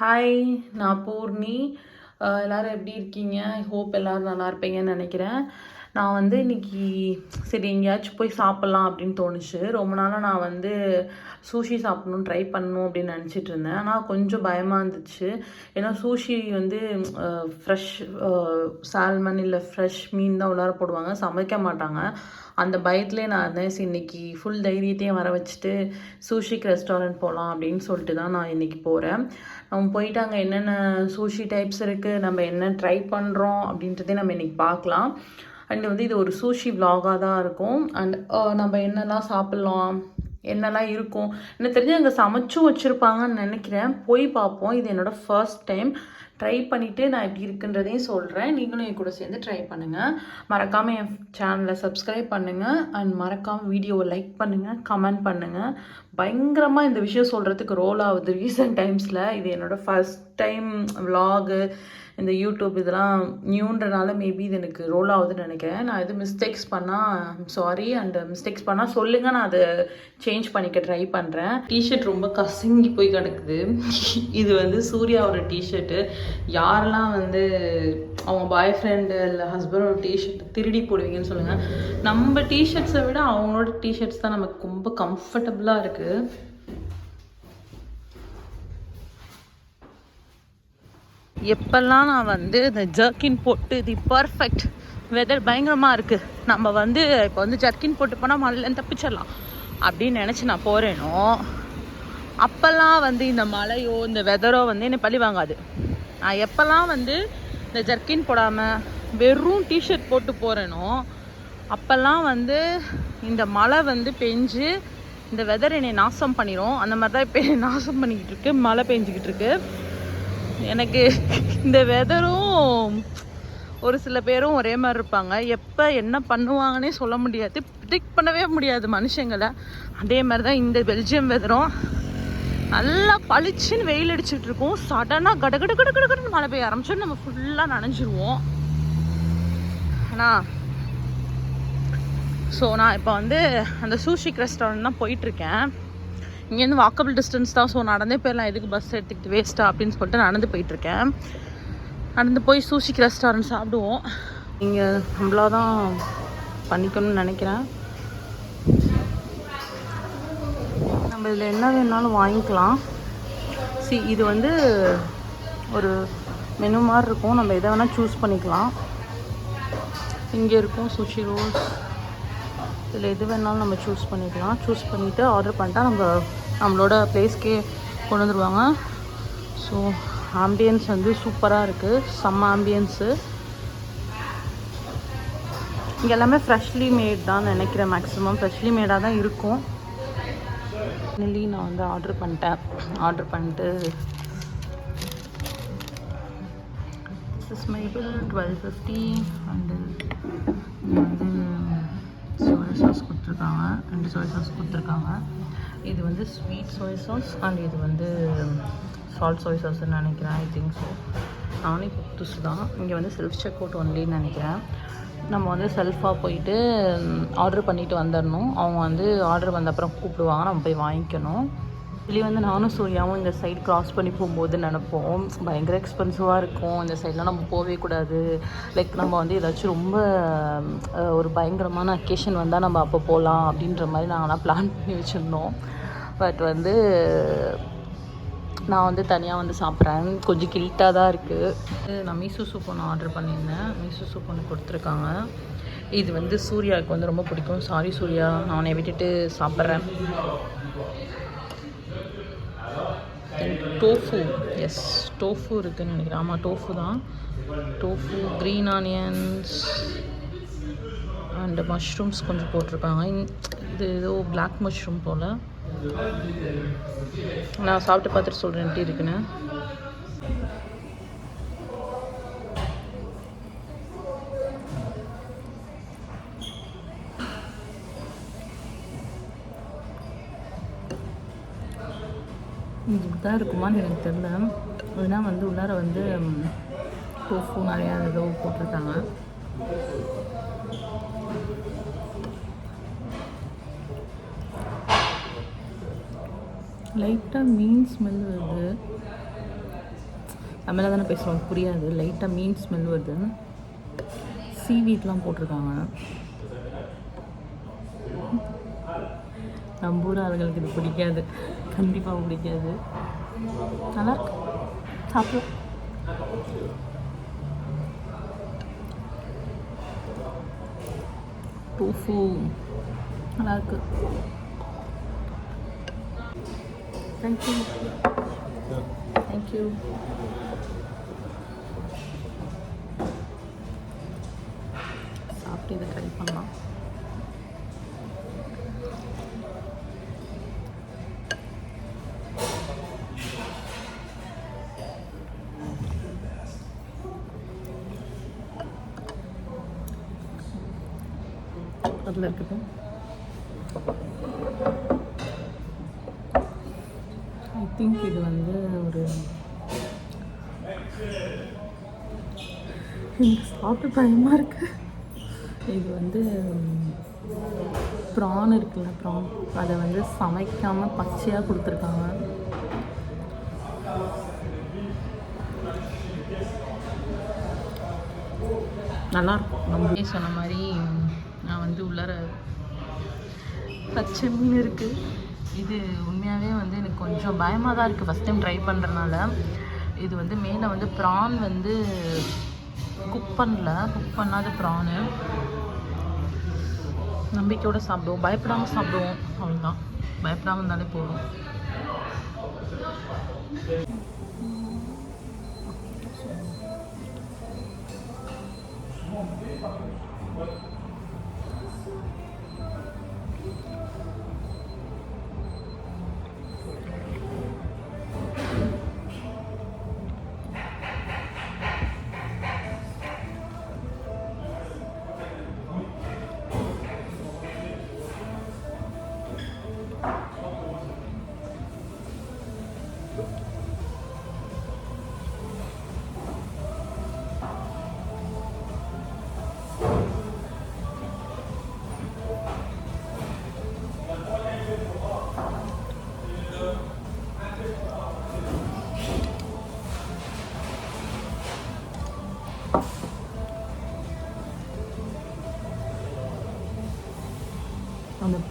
Hi நான் பூர்ணி. எல்லோரும் எப்படி இருக்கீங்க? ஹோப் எல்லாரும் நல்லா இருப்பீங்கன்னு நினைக்கிறேன். நான் வந்து இன்னைக்கு சரி எங்கேயாச்சும் போய் சாப்பிட்லாம் அப்படின்னு தோணுச்சு. ரொம்ப நாளாக நான் வந்து சூஷி சாப்பிட்ணும் ட்ரை பண்ணணும் அப்படின்னு நினச்சிட்டு இருந்தேன். ஆனால் கொஞ்சம் பயமாக இருந்துச்சு. ஏன்னா சூஷி வந்து ஃப்ரெஷ் சால்மன் இல்லை ஃப்ரெஷ் மீன் தான் உள்ளார போடுவாங்க. சமைக்க மாட்டாங்க. அந்த பயத்துலேயே நான் இருந்தேன். சரி இன்னைக்கு ஃபுல் தைரியத்தையும் வர வச்சுட்டு சூஷிக்கு ரெஸ்டாரண்ட் போகலாம் அப்படின்னு சொல்லிட்டு தான் நான் இன்றைக்கி போகிறேன் நம்ம போயிட்டு அங்கே என்னென்ன சூஷி டைப்ஸ் இருக்குது நம்ம என்ன ட்ரை பண்ணுறோம் அப்படின்றதே நம்ம இன்றைக்கி பார்க்கலாம். அண்ட் வந்து இது ஒரு சூஷி விலாகாக தான் இருக்கும். அண்ட் நம்ம என்னெல்லாம் சாப்பிட்லாம் என்னெல்லாம் இருக்கும். எனக்கு தெரிஞ்சு அங்கே சமைச்சும் வச்சுருப்பாங்கன்னு நினைக்கிறேன். போய் பார்ப்போம். இது என்னோட ஃபர்ஸ்ட் டைம் ட்ரை பண்ணிவிட்டு நான் எப்படி இருக்குன்றதையும் சொல்கிறேன் நீங்களும் என் கூட சேர்ந்து ட்ரை பண்ணுங்கள் மறக்காமல் என் சேனலை சப்ஸ்கிரைப் பண்ணுங்கள் அண்ட் மறக்காமல் வீடியோவை லைக் பண்ணுங்கள் கமெண்ட் பண்ணுங்கள் பயங்கரமாக இந்த விஷயம் சொல்கிறதுக்கு ரோல் ஆகுது ரீசெண்ட் டைம்ஸில் இது என்னோட ஃபர்ஸ்ட் டைம் விலாகு இந்த யூடியூப் இதெல்லாம் நியூன்றனால மேபி இது எனக்கு ரோல் ஆகுதுன்னு நினைக்கிறேன். நான் இது மிஸ்டேக்ஸ் பண்ணால் சாரி அண்ட் மிஸ்டேக்ஸ் பண்ணால் சொல்லுங்கள் நான் அதை சேஞ்ச் பண்ணிக்க ட்ரை பண்ணுறேன் டிஷர்ட் ரொம்ப கசங்கி போய் கிடக்குது. இது வந்து சூர்யாவோட டிஷர்ட்டு யாரெல்லாம் வந்து அவங்க பாய் ஃப்ரெண்டு இல்லை ஹஸ்பண்டோட டிஷர்ட் திருடி போடுவீங்கன்னு சொல்லுங்கள் நம்ம டிஷர்ட்ஸை விட அவங்களோட டிஷர்ட்ஸ் தான் நமக்கு ரொம்ப கம்ஃபர்டபுளாக இருக்குது எப்பெல்லாம் நான் வந்து இந்த ஜர்க்கின் போட்டு தி பர்ஃபெக்ட் வெதர் பயங்கரமாக இருக்குது நம்ம வந்து இப்போ வந்து ஜர்க்கின் போட்டு போனால் மழையிலேருந்து தப்பிச்சிடலாம் அப்படின்னு நினச்சி நான் போகிறேனோ அப்போல்லாம் வந்து இந்த மழையோ இந்த வெதரோ வந்து என்னை பழி வாங்காது. நான் எப்போல்லாம் வந்து இந்த ஜர்க்கின் போடாமல் வெறும் டிஷர்ட் போட்டு போகிறேனோ அப்போல்லாம் வந்து இந்த மழை வந்து பெஞ்சு இந்த வெதர் என்னை நாசம் பண்ணிடும் அந்த மாதிரி தான் இப்போ என்னை நாசம் பண்ணிக்கிட்டு இருக்கு. மழை பெஞ்சிக்கிட்டு இருக்கு. எனக்கு இந்த வெதரும் ஒரு சில பேரும் ஒரே மாதிரி இருப்பாங்க. எப்போ என்ன பண்ணுவாங்கன்னே சொல்ல முடியாது. ப்ரிடிக்ட் பண்ணவே முடியாது மனுஷங்களை. அதே மாதிரி தான் இந்த பெல்ஜியம் வெதரும் நல்லா பளிச்சுன்னு வெயில் அடிச்சுட்டு இருக்கும். சடனாக கட கட கட மழை பெய்ய ஆரம்பிச்சோன்னு நம்ம ஃபுல்லாக நனைஞ்சிருவோம். ஆனால் ஸோ நான் இப்போ வந்து அந்த சூஷிக் ரெஸ்டாரண்ட் தான் போயிட்டுருக்கேன். இங்கேருந்து வாக்கபிள் டிஸ்டன்ஸ் தான். ஸோ நடந்தே போயிடலாம். எதுக்கு பஸ் எடுத்துக்கிட்டு வேஸ்ட்டா அப்படின்னு சொல்லிட்டு நடந்து போயிட்டுருக்கேன். நடந்து போய் சூஷிக் ரெஸ்டாரண்ட் சாப்பிடுவோம். இங்கே நம்மளாக தான் பண்ணிக்கணும்னு நினைக்கிறேன். நம்ம இதில் என்ன வேணாலும் வாங்கிக்கலாம். சி இது வந்து ஒரு மெனு மாதிரி இருக்கும். நம்ம எதை வேணால் சூஸ் பண்ணிக்கலாம். இங்கே இருக்கும் சுஷி ரோல்ஸ் இதில் எது வேணாலும் நம்ம சூஸ் பண்ணிக்கலாம். சூஸ் பண்ணிவிட்டு ஆர்டர் பண்ணிட்டா நம்ம நம்மளோட ப்ளேஸ்க்கே கொண்டு வந்துடுவாங்க ஸோ ஆம்பியன்ஸ் வந்து சூப்பராக இருக்குது செம்ம ஆம்பியன்ஸு இங்கே எல்லாமே ஃப்ரெஷ்லி மேட் தான் நினைக்கிறேன். மேக்ஸிமம் ஃப்ரெஷ்லி மேடாக தான் இருக்கும். நெல்லி நான் வந்து ஆர்டர் பண்ணிட்டேன். ஆர்டர் பண்ணிட்டு this my bill twelve fifty and வந்து சோயா சாஸ் கொடுத்துருக்காங்க ரெண்டு சோயா சாஸ் கொடுத்துருக்காங்க. இது வந்து ஸ்வீட் சோயா சாஸ் அண்ட் இது வந்து சால்ட் சோயா சாஸ்ன்னு நினைக்கிறேன் ஐ திங்க் ஸோ நானே புதுசு தான். இங்கே வந்து செல்ஃப் செக் அவுட் ஒன்லின்னு நினைக்கிறேன். நம்ம வந்து செல்ஃபாக போயிட்டு ஆர்டர் பண்ணிவிட்டு வந்துடணும் அவங்க வந்து ஆர்டர் வந்த அப்புறம் கூப்பிடுவாங்க நம்ம போய் வாங்கிக்கணும். இதுலேயே வந்து நானும் சூர்யாவும் இந்த சைடு கிராஸ் பண்ணி போகும்போது நினைப்போம். பயங்கர எக்ஸ்பென்சிவாக இருக்கும். இந்த சைட்லாம் நம்ம போகவே கூடாது. லைக் நம்ம வந்து ஏதாச்சும் ரொம்ப ஒரு பயங்கரமான அக்கேஷன் வந்தால் நம்ம அப்போ போகலாம் அப்படின்ற மாதிரி நாங்களாம் பிளான் பண்ணி வச்சுருந்தோம். பட் வந்து நான் வந்து தனியாக வந்து சாப்பிட்றேன். கொஞ்சம் கில்ட்டாக தான் இருக்குது நான் மீசோ சூப் ஒன்று ஆர்டர் பண்ணியிருந்தேன். மீசோ சூப் ஒன்று கொடுத்துருக்காங்க. இது வந்து சூர்யாவுக்கு வந்து ரொம்ப பிடிக்கும். சாரி சூர்யா. நான் உன்னை விட்டுட்டு சாப்பிட்றேன். டோஃபு எஸ் டோஃபு இருக்குதுன்னு நினைக்கிறேன். ஆமாம் டோஃபு தான். Tofu green onions and mushrooms கொஞ்சம் போட்டிருக்காங்க இது ஏதோ பிளாக் மஷ்ரூம் போல். நான் சாப்பிட்டு பார்த்துட்டு சொல்கிறேன் எப்படி இருக்குன்னு. தான் இருக்குமான்னு எனக்கு தெரியல. ஏன்னா வந்து உள்ளார வந்து டோஃபு நிறையா ஏதோ போட்டிருக்காங்க. லைட்டாக மீன் ஸ்மெல் வருது. தமிழாக தானே பேசுகிறோம் புரியாது. லைட்டாக மீன் ஸ்மெல் வருது சீவீட்லாம் போட்டிருக்காங்க. நம்ம ஊர் ஆளுங்களுக்கு இது பிடிக்காது. கண்டிப்பாக பிடிக்காது. நல்லா இருக்கு சாப்பிடும் டூஃபு நல்லா இருக்கு தேங்க்யூ தேங்க்யூ சாப்பிட்டு இதை ட்ரை பண்ணலாம். அதில் இருக்கட்டும் ஐ திங்க் இது வந்து ஒரு எனக்கு சாப்பிட்டு பயமாக இருக்கு. இது வந்து ப்ரான் இருக்குல்ல ப்ரான் அதை வந்து சமைக்காமல் பச்சையாக கொடுத்துருக்காங்க. நல்லாயிருக்கும் நம்ம சொன்ன மாதிரி நான் வந்து உள்ளார பச்சை மீன் இருக்குது இது உண்மையாகவே வந்து எனக்கு கொஞ்சம் பயமாக தான் இருக்குது ஃபஸ்ட் டைம் ட்ரை பண்ணுறனால இது வந்து மெயினாக வந்து ப்ரான் வந்து குக் பண்ணல. குக் பண்ணாத ப்ரானு நம்பிக்கையோடு சாப்பிடுவோம். பயப்படாமல் சாப்பிடுவோம். அவ்வளோதான் பயப்படாமல் இருந்தாலே போதும். அந்த すごい。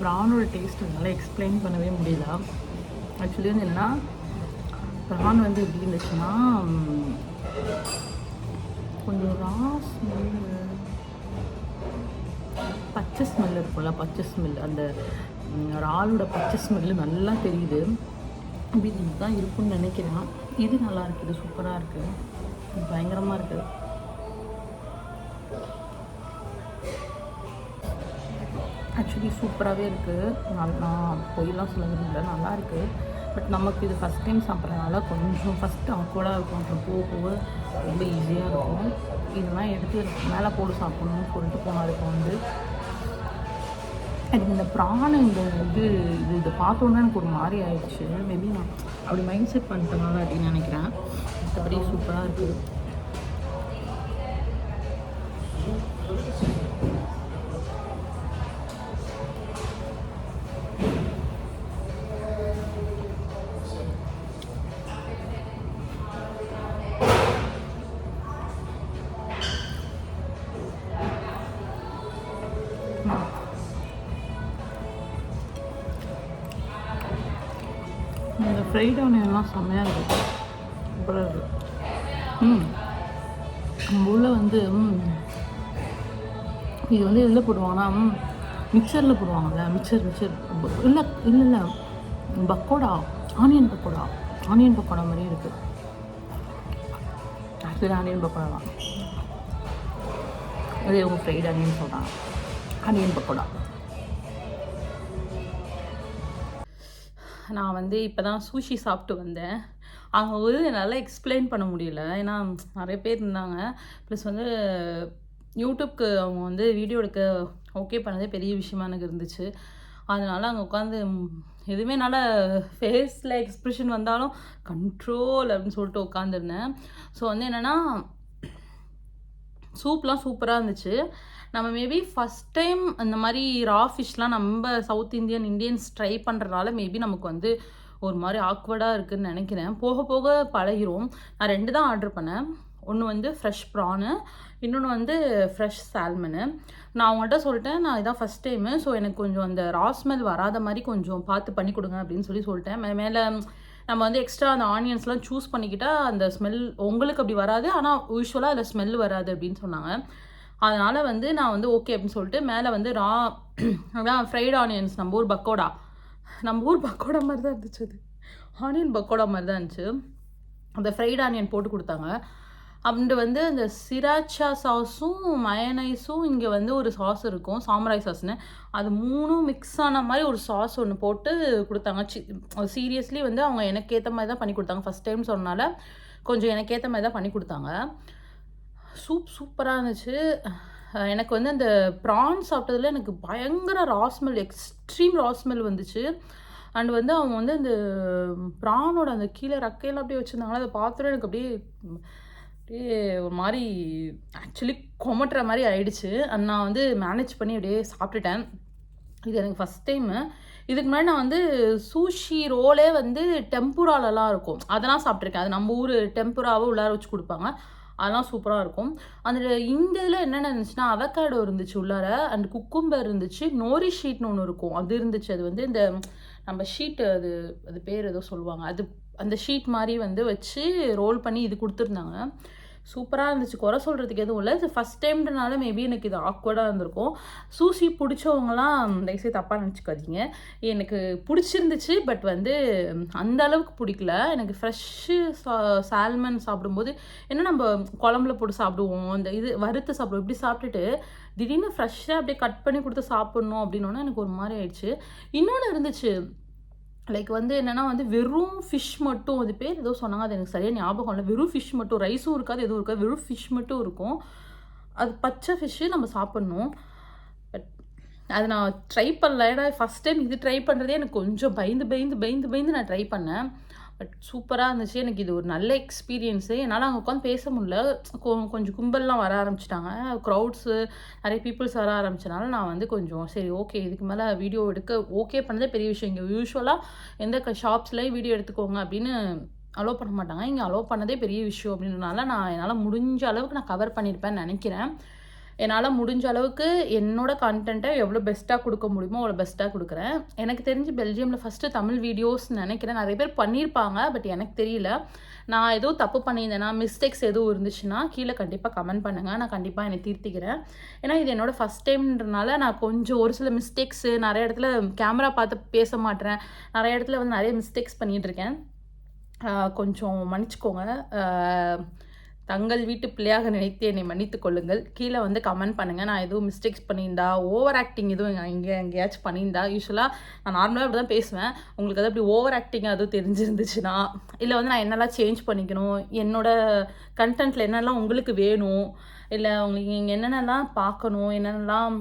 ப்ரானோட டேஸ்ட் என்னால் எக்ஸ்பிளைன் பண்ணவே முடியல. ஆக்சுவலி வந்து என்னன்னா ப்ரான் வந்து எப்படி இருந்துச்சுன்னா கொஞ்சம் ரா ஸ்மெல் பச்சை ஸ்மெல் இருக்கும்ல பச்சை ஸ்மெல் அந்த இறாலோட பச்சை ஸ்மெல்லு நல்லா தெரியுது. இப்படி இதுதான் இருக்கும்னு நினைக்கிறேன். இது நல்லா இருக்குது சூப்பராக இருக்குது. பயங்கரமாக இருக்குது. ஆக்சுவலி சூப்பராகவே இருக்குது நான் நான் பொய்லாம் சொல்ல விரும்பல. நல்லா இருக்குது பட் நமக்கு இது ஃபஸ்ட் டைம் சாப்பிட்றதுனால கொஞ்சம் ஃபஸ்ட்டு அவக்கோடாக இருக்கும். அப்புறம் போக போக ரொம்ப ஈஸியாக இருக்கும். இதெல்லாம் எடுத்து மேலே போட்டு சாப்பிட்ணும்னு சொல்லிட்டு போனால் இப்போ வந்து எனக்கு இந்த ப்ரான் இந்த இது இது இதை பார்த்தோன்னே எனக்கு ஒரு மாதிரி ஆயிடுச்சு. மேபி நான் அப்படி மைண்ட் செட் பண்ணிட்டனால அப்படின்னு நினைக்கிறேன். மற்றபடி சூப்பராக இருக்குது இந்த ஃப்ரைட் ஆனியன்லாம் செம்மையாக இருக்குது சூப்பராக இருக்குது ம். நம்ம உள்ள வந்து இது வந்து எதில் போடுவாங்கன்னா மிக்சரில் போடுவாங்கல்ல மிக்சர் மிக்சர் இல்லை இல்லை இல்லை. பக்கோடா ஆனியன் பக்கோடா. ஆனியன் பக்கோடா மாதிரி இருக்குது ஆக்சுவலி ஆனியன் பக்கோடா தான். அதே அவங்க ஃப்ரைட் ஆனியன் சொல்கிறாங்க ஆனியன் பக்கோடா. நான் வந்து இப்போ தான் சூஷி சாப்பிட்டு வந்தேன். அங்கே வந்து என்னால் எக்ஸ்பிளைன் பண்ண முடியல. ஏன்னா நிறைய பேர் இருந்தாங்க. ப்ளஸ் வந்து யூடியூப்க்கு அவங்க வந்து வீடியோ எடுக்க ஓகே பண்ணதே பெரிய விஷயமா எனக்கு இருந்துச்சு. அதனால் அங்கே உட்காந்து எதுவுமே என்னால் ஃபேஸில் எக்ஸ்ப்ரெஷன் வந்தாலும் கண்ட்ரோல் அப்படின்னு சொல்லிட்டு உட்காந்துருந்தேன் ஸோ வந்து என்னென்னா சூப்லாம் சூப்பராக இருந்துச்சு. நம்ம மேபி ஃபஸ்ட் டைம் அந்த மாதிரி ரா ஃபிஷ்லாம் நம்ம சவுத் இந்தியன் இந்தியன்ஸ் ட்ரை பண்ணுறதுனால மேபி நமக்கு வந்து ஒரு மாதிரி ஆக்வர்டாக இருக்குதுன்னு நினைக்கிறேன். போக போக பழகிரும். நான் ரெண்டு தான் ஆர்டர் பண்ணேன். ஒன்று வந்து ஃப்ரெஷ் ப்ரானு இன்னொன்று வந்து ஃப்ரெஷ் சால்மனு நான் அவங்கள்ட்ட சொல்லிட்டேன். நான் இதான் ஃபஸ்ட் டைமு ஸோ எனக்கு கொஞ்சம் அந்த ரா ஸ்மெல் வராத மாதிரி கொஞ்சம் பார்த்து பண்ணி கொடுங்க அப்படின்னு சொல்லி சொல்லிட்டேன். மே மேலே நம்ம வந்து எக்ஸ்ட்ரா அந்த ஆனியன்ஸ்லாம் சூஸ் பண்ணிக்கிட்டால் அந்த ஸ்மெல் உங்களுக்கு அப்படி வராது. ஆனால் யூஸ்வலாக அதில் ஸ்மெல் வராது அப்படின்னு சொன்னாங்க. அதனால் வந்து நான் வந்து ஓகே அப்படின்னு சொல்லிட்டு மேலே வந்து ரா அதான் ஃப்ரைட் ஆனியன்ஸ் நம்ம ஊர் பக்கோடா. நம்ம ஊர் பக்கோடா மாதிரி தான் இருந்துச்சு அது. ஆனியன் பக்கோடா மாதிரி தான் இருந்துச்சு. அந்த ஃப்ரைட் ஆனியன் போட்டு கொடுத்தாங்க. அண்டு வந்து அந்த சிராச்சா சாஸும் மயனைஸும் இங்கே வந்து ஒரு சாஸ் இருக்கும் சாம்ராய் சாஸ்னு அது மூணும் மிக்ஸ் ஆன மாதிரி ஒரு சாஸ் ஒன்று போட்டு கொடுத்தாங்க. சி சீரியஸ்லி வந்து அவங்க எனக்கு ஏற்ற மாதிரி தான் பண்ணி கொடுத்தாங்க. ஃபஸ்ட் டைம் சொன்னால கொஞ்சம் எனக்கு ஏற்ற மாதிரி தான் பண்ணி கொடுத்தாங்க. சூப் சூப்பராக இருந்துச்சு. எனக்கு வந்து அந்த ப்ரான் சாப்பிட்டதில் எனக்கு பயங்கர raw smell extreme raw smell வந்துச்சு. அண்ட் வந்து அவங்க வந்து அந்த ப்ரானோட அந்த கீழே ரக்கையெல்லாம் அப்படியே வச்சுருந்தாங்களா அதை பார்த்துட்டு எனக்கு அப்படியே அப்படியே ஒரு மாதிரி ஆக்சுவலி கொமட்டுற மாதிரி ஆயிடுச்சு. அண்ட் நான் வந்து மேனேஜ் பண்ணி அப்படியே சாப்பிட்டுட்டேன். இது எனக்கு ஃபஸ்ட் டைமு இதுக்கு முன்னாடி நான் வந்து சூஷி ரோலே வந்து டெம்புராலெலாம் இருக்கும். அதெல்லாம் சாப்பிட்ருக்கேன் அது நம்ம ஊர் டெம்புராவை உள்ளார வச்சு கொடுப்பாங்க. அதெல்லாம் சூப்பராக இருக்கும். அந்த இந்த இதில் என்னென்ன இருந்துச்சுன்னா அவக்காடோ இருந்துச்சு உள்ளார அண்ட் குக்கும்பர் இருந்துச்சு நோரி ஷீட்னு ஒன்று இருக்கும். அது இருந்துச்சு. அது வந்து இந்த நம்ம ஷீட்டு அது அது பேர் ஏதோ சொல்லுவாங்க. அது அந்த ஷீட் மாதிரி வந்து வச்சு ரோல் பண்ணி இது கொடுத்துருந்தாங்க. சூப்பராக இருந்துச்சு. குறை சொல்கிறதுக்கு எதுவும் இல்லை. இது ஃபஸ்ட் டைம்ன்றனால மேபி எனக்கு இது ஆக்வர்டாக இருந்திருக்கும். சூசி பிடிச்சவங்களாம் தயவுசெய்து தப்பாக நினச்சிக்காதீங்க. எனக்கு பிடிச்சிருந்துச்சு பட் வந்து அந்த அளவுக்கு பிடிக்கல. எனக்கு ஃப்ரெஷ்ஷு சா சால்மன் சாப்பிடும்போது என்ன நம்ம குழம்புல போட்டு சாப்பிடுவோம். அந்த இது வறுத்து சாப்பிடுவோம். இப்படி சாப்பிட்டுட்டு திடீர்னு ஃப்ரெஷ்ஷாக அப்படியே கட் பண்ணி கொடுத்து சாப்பிட்ணும் அப்படின்னோன்னா எனக்கு ஒரு மாதிரி ஆயிடுச்சு. இன்னொன்று இருந்துச்சு. லைக் வந்து என்னென்னா வந்து வெறும் ஃபிஷ் மட்டும் அது பேர் ஏதோ சொன்னாங்க அது எனக்கு சரியாக ஞாபகம் இல்லை. வெறும் ஃபிஷ் மட்டும் ரைஸும் இருக்காது எதுவும் இருக்காது. வெறும் ஃபிஷ் மட்டும் இருக்கும். அது பச்சை ஃபிஷ்ஷு நம்ம சாப்பிட்ணும். பட் அது நான் ட்ரை பண்ணல. ஏன்னா ஃபஸ்ட் டைம் இது ட்ரை பண்ணுறதே எனக்கு கொஞ்சம் பயந்து பயந்து பயந்து பயந்து நான் ட்ரை பண்ணேன். பட் சூப்பராக இருந்துச்சு. எனக்கு இது ஒரு நல்ல எக்ஸ்பீரியன்ஸு என்னால் அங்கே உட்காந்து பேச முடியல. கொஞ்சம் கும்பல்லாம் வர ஆரம்பிச்சிட்டாங்க. க்ரௌட்ஸு நிறைய பீப்புள்ஸ் வர ஆரம்பிச்சனால நான் வந்து கொஞ்சம் சரி ஓகே இதுக்கு மேலே வீடியோ எடுக்க ஓகே பண்ணதே பெரிய விஷயம். இங்கே யூஸ்வலாக எந்த ஷாப்ஸ்லேயும் வீடியோ எடுத்துக்கோங்க அப்படின்னு அலோவ் பண்ண மாட்டாங்க. இங்கே அலோவ் பண்ணதே பெரிய விஷயம் அப்படின்றனால நான் என்னால் முடிஞ்ச அளவுக்கு நான் கவர் பண்ணியிருப்பேன்னு நினைக்கிறேன். என்னால் முடிஞ்ச அளவுக்கு என்னோட கண்டென்ட்டை எவ்வளோ பெஸ்ட்டாக கொடுக்க முடியுமோ அவ்வளோ பெஸ்ட்டாக கொடுக்குறேன். எனக்கு தெரிஞ்சு பெல்ஜியமில் ஃபஸ்ட்டு தமிழ் வீடியோஸ் நினைக்கிறேன். நிறைய பேர் பண்ணியிருப்பாங்க பட் எனக்கு தெரியல. நான் ஏதோ தப்பு பண்ணியிருந்தேன்னா மிஸ்டேக்ஸ் எதுவும் இருந்துச்சுன்னா கீழே கண்டிப்பாக கமெண்ட் பண்ணுங்கள் நான் கண்டிப்பாக என்னை தீர்த்திக்கிறேன். ஏன்னா இது என்னோடய ஃபஸ்ட் டைம்ன்றனால நான் கொஞ்சம் ஒரு சில மிஸ்டேக்ஸு நிறைய இடத்துல கேமரா பார்த்து பேச மாட்டேறேன் நிறைய இடத்துல வந்து நிறைய மிஸ்டேக்ஸ் பண்ணிகிட்ருக்கேன் கொஞ்சம் மன்னிச்சிக்கோங்க. தங்கள் வீட்டு பிள்ளையாக நினைத்து என்னை மன்னித்து கொள்ளுங்கள். கீழே வந்து கமெண்ட் பண்ணுங்கள் நான் எதுவும் மிஸ்டேக்ஸ் பண்ணியிருந்தா ஓவர் ஆக்டிங் எதுவும் இங்கே எங்கேயாச்சும் பண்ணியிருந்தா யூஸ்வலாக நான் நார்மலாக அப்படி தான் பேசுவேன். உங்களுக்கு அது அப்படி ஓவர் ஆக்டிங் அதுவும் தெரிஞ்சிருந்துச்சுன்னா இல்லை வந்து நான் என்னெல்லாம் சேஞ்ச் பண்ணிக்கணும் என்னோட கண்டென்ட்டில் என்னெல்லாம் உங்களுக்கு வேணும் இல்லை உங்களுக்கு இங்கே என்னென்னலாம் பார்க்கணும் என்னென்னலாம்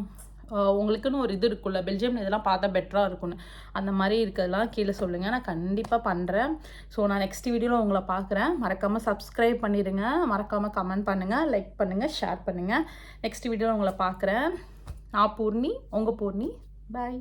உங்களுக்குன்னு ஒரு இது இருக்குல்ல பெல்ஜியம் இதெல்லாம் பார்த்தா பெட்டராக இருக்கும்னு. அந்த மாதிரி இருக்கிறதெல்லாம் கீழே சொல்லுங்கள் நான் கண்டிப்பாக பண்ணுறேன் ஸோ நான் நெக்ஸ்ட் வீடியோவில் உங்களை பார்க்குறேன். மறக்காமல் சப்ஸ்கிரைப் பண்ணிடுங்க மறக்காமல் கமெண்ட் பண்ணுங்கள் லைக் பண்ணுங்கள் ஷேர் பண்ணுங்கள் நெக்ஸ்ட் வீடியோவில் உங்களை பார்க்குறேன். நான் பூர்ணி உங்கள் பூர்ணி. பாய்